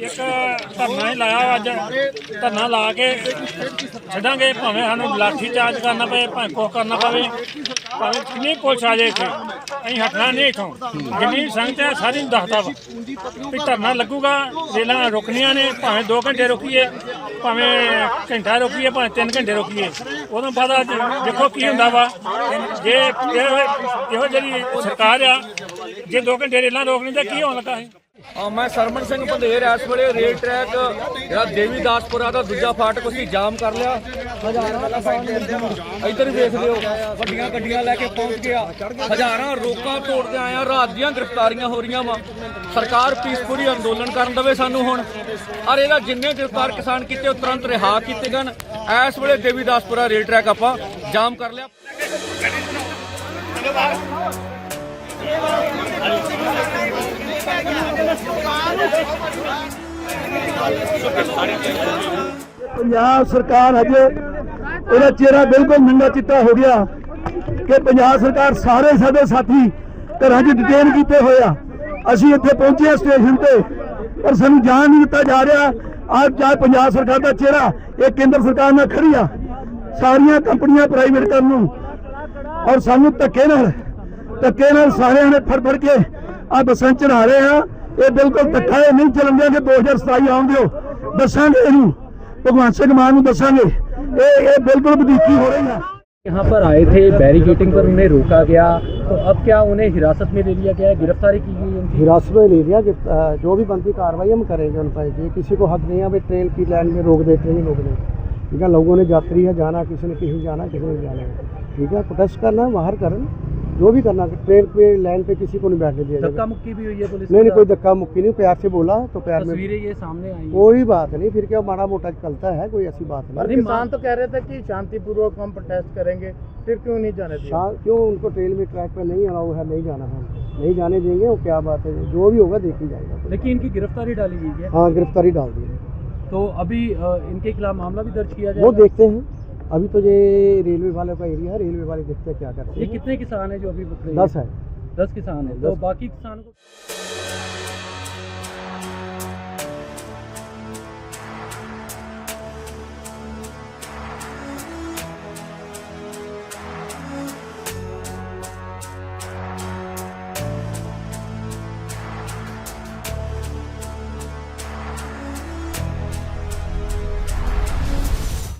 ਇੱਕ ਧਰਨਾ ਹੀ ਲਾਇਆ ਅੱਜ। ਧਰਨਾ ਲਾ ਕੇ ਛੱਡਾਂਗੇ, ਭਾਵੇਂ ਸਾਨੂੰ ਲਾਠੀ ਚਾਰਜ ਕਰਨਾ ਪਏ, ਭਾਵੇਂ ਕੁਛ ਕਰਨਾ ਪਵੇ। ਭਾਵੇਂ ਕਿੰਨੀ ਪੁਲਿਸ ਆ ਜਾਏ ਇੱਥੇ, ਅਸੀਂ ਹਟਣਾ ਨਹੀਂ ਇਥੋਂ। ਜਿੰਨੀ ਸੰਗਤ ਹੈ, ਸਾਰੀ ਨੂੰ ਦੱਸਦਾ ਵਾ ਵੀ ਧਰਨਾ ਲੱਗੂਗਾ, ਰੇਲਾਂ ਰੁਕਣੀਆਂ ਨੇ, ਭਾਵੇਂ 2 ਘੰਟੇ ਰੁਕੀਏ, ਭਾਵੇਂ ਘੰਟਾ ਰੁਕੀਏ, ਭਾਵੇਂ 3 ਘੰਟੇ ਰੁਕੀਏ। ਉਦੋਂ ਬਾਅਦ ਅੱਜ ਦੇਖੋ ਕੀ ਹੁੰਦਾ ਵਾ। ਜੇ ਇਹੋ ਜਿਹੜੀ ਸਰਕਾਰ ਆ, ਜੇ 2 ਘੰਟੇ ਰੇਲਾਂ ਰੋਕਣੀ ਤਾਂ ਕੀ ਹੋਣ ਲੱਗਾ ਹੈ ਮੈਂ ਸਰਮਨ ਸਿੰਘ ਪੰਧੇਰ ਇਸ ਵੇਲੇ ਰੇਲ ਟਰੈਕ ਜਿਹੜਾ ਦੇਵੀਦਾਸਪੁਰਾ ਦਾ ਦੂਜਾ ਫਾਟਕ ਅਸੀਂ ਜਾਮ ਕਰ ਲਿਆ। ਹਜ਼ਾਰਾਂ ਇੱਧਰ ਵੇਖ ਲਿਓ, ਵੱਡੀਆਂ ਗੱਡੀਆਂ ਲੈ ਕੇ ਪਹੁੰਚ ਗਿਆ। ਹਜ਼ਾਰਾਂ ਰੋਕਾਂ ਤੋੜਦੇ ਆਇਆ ਰਾਤ ਦੀਆਂ ਗ੍ਰਿਫਤਾਰੀਆਂ ਹੋ ਰਹੀਆਂ ਵਾ। ਸਰਕਾਰ ਪੀਸਫੁਲੀ ਅੰਦੋਲਨ ਕਰਨ ਦੇਵੇ ਸਾਨੂੰ ਹੁਣ। ਔਰ ਇਹਦਾ ਜਿੰਨੇ ਗ੍ਰਿਫਤਾਰ ਕਿਸਾਨ ਕੀਤੇ, ਉਹ ਤੁਰੰਤ ਰਿਹਾ ਕੀਤੇ ਗਨ ਇਸ ਵੇਲੇ ਦੇਵੀਦਾਸਪੁਰਾ ਰੇਲ ਟਰੈਕ ਆਪਾਂ ਜਾਮ ਕਰ ਲਿਆ। ਪੰਜਾਬ ਸਰਕਾਰ ਅਜੇ ਇਹਦਾ ਚਿਹਰਾ ਬਿਲਕੁਲ ਨੰਗਾ ਚਿੱਟਾ ਹੋ ਗਿਆ ਕਿ ਪੰਜਾਬ ਸਰਕਾਰ ਸਾਰੇ ਸਾਡੇ ਸਾਥੀ ਘਰਾਂ 'ਚ ਡਿਟੇਨ ਕੀਤੇ ਹੋਏ ਆ। ਅਸੀਂ ਇੱਥੇ ਪਹੁੰਚੇ ਹਾਂ ਸਟੇਸ਼ਨ ਤੇ, ਪਰ ਸਾਨੂੰ ਜਾਣ ਨਹੀਂ ਦਿੱਤਾ ਜਾ ਰਿਹਾ। ਅੱਜ ਚਾਹੇ ਪੰਜਾਬ ਸਰਕਾਰ ਦਾ ਚਿਹਰਾ, ਇਹ ਕੇਂਦਰ ਸਰਕਾਰ ਨਾਲ ਖੜੀ ਆ। ਸਾਰੀਆਂ ਕੰਪਨੀਆਂ ਪ੍ਰਾਈਵੇਟ ਕਰਨ ਨੂੰ। ਔਰ ਸਾਨੂੰ ਧੱਕੇ ਨਾਲ ਧੱਕੇ ਨਾਲ ਸਾਰਿਆਂ ਨੇ ਫੜ ਫੜ ਕੇ ਆ ਬੱਸਾਂ ਚੜਾ ਰਹੇ ਆ। یہ بالکل ٹھا ہے نہیں چلن دیا کہ دو ہزار ستائی آؤں گے دساں گے یہ بھگوان سنگھ مان دساں گے۔ یہ بالکل بدیقی ہو رہی ہے۔ یہاں پر آئے تھے بیریگیٹنگ پر انہیں روکا گیا۔ تو اب کیا انہیں حراست میں لے لیا گیا ہے؟ گرفتاری کی گئی حراست میں لے لیا جو بھی بنتی کاروائی ہم کریں گے ان پر۔ یہ کسی کو حق نہیں ہے بھائی ٹرین کی لائن میں روک دیتے ہیں روک دے۔ ٹھیک ہے لوگوں نے جاتری ہے جانا کسی نے کہیں جانا کسی نے جانا ٹھیک ہے پروٹیسٹ کرنا باہر کریں جو بھی کرنا ٹرین پہ لائن پہ کسی کو نہیں بیٹھنے دیا دھکا مکی بھی ہوئی ہے پولیس نہیں نہیں کوئی دھکا مکی نہیں پیار سے بولا تو پیار میں تصویریں یہ سامنے آئی کوئی بات نہیں پھر کیا مارا موٹا چلتا ہے کوئی ایسی بات نہیں۔ کسان تو کہہ رہے تھے کہ شانتی پوروک ہم پروٹیسٹ کریں گے پھر کیوں نہیں جانے دیا؟ کیوں ان کو ٹرین میں ٹریک پہ نہیں الاؤ ہے نہیں جانا ہے؟ نہیں جانے دیں گے وہ کیا بات ہے؟ جو بھی ہوگا دیکھی جائے گا۔ لیکن ان کی گرفتاری ڈالی گئی ہے۔ ہاں گرفتاری ڈال دی۔ تو ابھی ان کے خلاف معاملہ بھی درج کیا جائے وہ دیکھتے ہیں۔ किया वो जाएगा देखते हैं अभी तो ये रेलवे वालों का एरिया है रेलवे वाले देखते हैं क्या करते ये हैं कितने किसान हैं जो अभी पकड़े दस है दस किसान हैं तो दस। बाकी किसानों को